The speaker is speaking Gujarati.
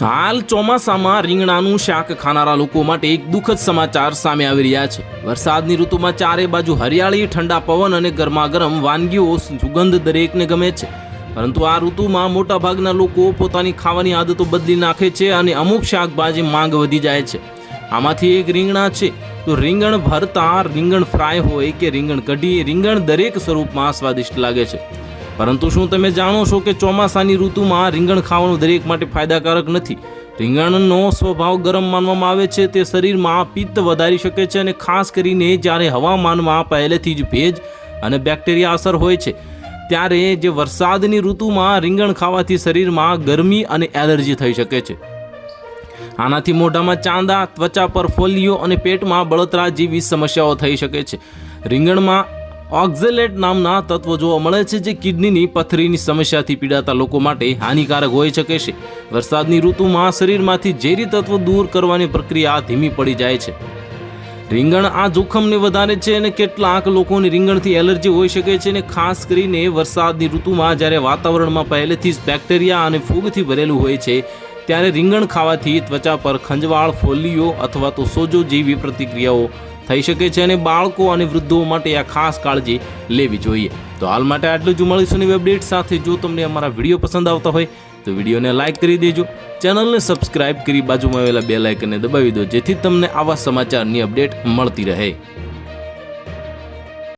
હાલ ચોમાસામાં રીંગણાનું શાક ખાનારા લોકો માટે એક દુઃખદ સમાચાર સામે આવી રહ્યા છે. વરસાદની ઋતુમાં ચારે બાજુ હરિયાળી, ઠંડા પવન અને ગરમાગરમ વાનગીઓ સુગંધ દરેકને ગમે છે. પરંતુ આ ઋતુમાં મોટાભાગના લોકો પોતાની ખાવાની આદતો બદલી નાખે છે અને અમુક શાકભાજી માંગ વધી જાય છે. આમાંથી એક રીંગણા છે. તો રીંગણ ભરતા રીંગણ ફ્રાય હોય કે રીંગણ કઢી, રીંગણ દરેક સ્વરૂપમાં સ્વાદિષ્ટ લાગે છે. પરંતુ શું તમે જાણો છો કે ચોમાસાની ઋતુમાં રીંગણ ખાવાનું દરેક માટે ફાયદાકારક નથી? રીંગણનો સ્વભાવ ગરમ માનવામાં આવે છે, તે શરીરમાં પિત્ત વધારી શકે છે અને ખાસ કરીને જ્યારે હવામાનમાં પહેલેથી જ ભેજ અને બેક્ટેરિયા અસર હોય છે, ત્યારે જે વરસાદની ઋતુમાં રીંગણ ખાવાથી શરીરમાં ગરમી અને એલર્જી થઈ શકે છે. આનાથી મોઢામાં ચાંદા, ત્વચા પર ફોલ્લીઓ અને પેટમાં બળતરા જેવી સમસ્યાઓ થઈ શકે છે. રીંગણમાં ઓક્ઝેલેટ નામના તત્વો જોવા મળે છે જે કિડનીની પથરીની સમસ્યાથી પીડાતા લોકો માટે હાનિકારક હોઈ શકે છે. વરસાદની ઋતુમાં શરીરમાંથી ઝેરી તત્વો દૂર કરવાની પ્રક્રિયા ધીમી પડી જાય છે. રીંગણ આ જોખમને વધારે છે અને કેટલાક લોકોને રીંગણથી એલર્જી હોઈ શકે છે અને ખાસ કરીને વરસાદની ઋતુમાં જ્યારે વાતાવરણમાં પહેલેથી જ બેક્ટેરિયા અને ફૂગથી ભરેલું હોય છે, ત્યારે રીંગણ ખાવાથી ત્વચા પર ખંજવાળ, ફોલ્લીઓ અથવા તો સોજો જેવી પ્રતિક્રિયાઓ થઈ શકે છે અને બાળકો અને વૃદ્ધો માટે આ ખાસ કાળજી લેવી જોઈએ. તો હાલ માટે આટલું જ મળીશું નવી અપડેટ સાથે. જો તમને અમારા વીડિયો પસંદ આવતા હોય, તો વિડીયોને લાઇક કરી દેજો. ચેનલને સબસ્ક્રાઇબ કરી બાજુમાં આવેલા બે લાઇકને દબાવી દો, જેથી તમને આવા સમાચારની અપડેટ મળતી રહે.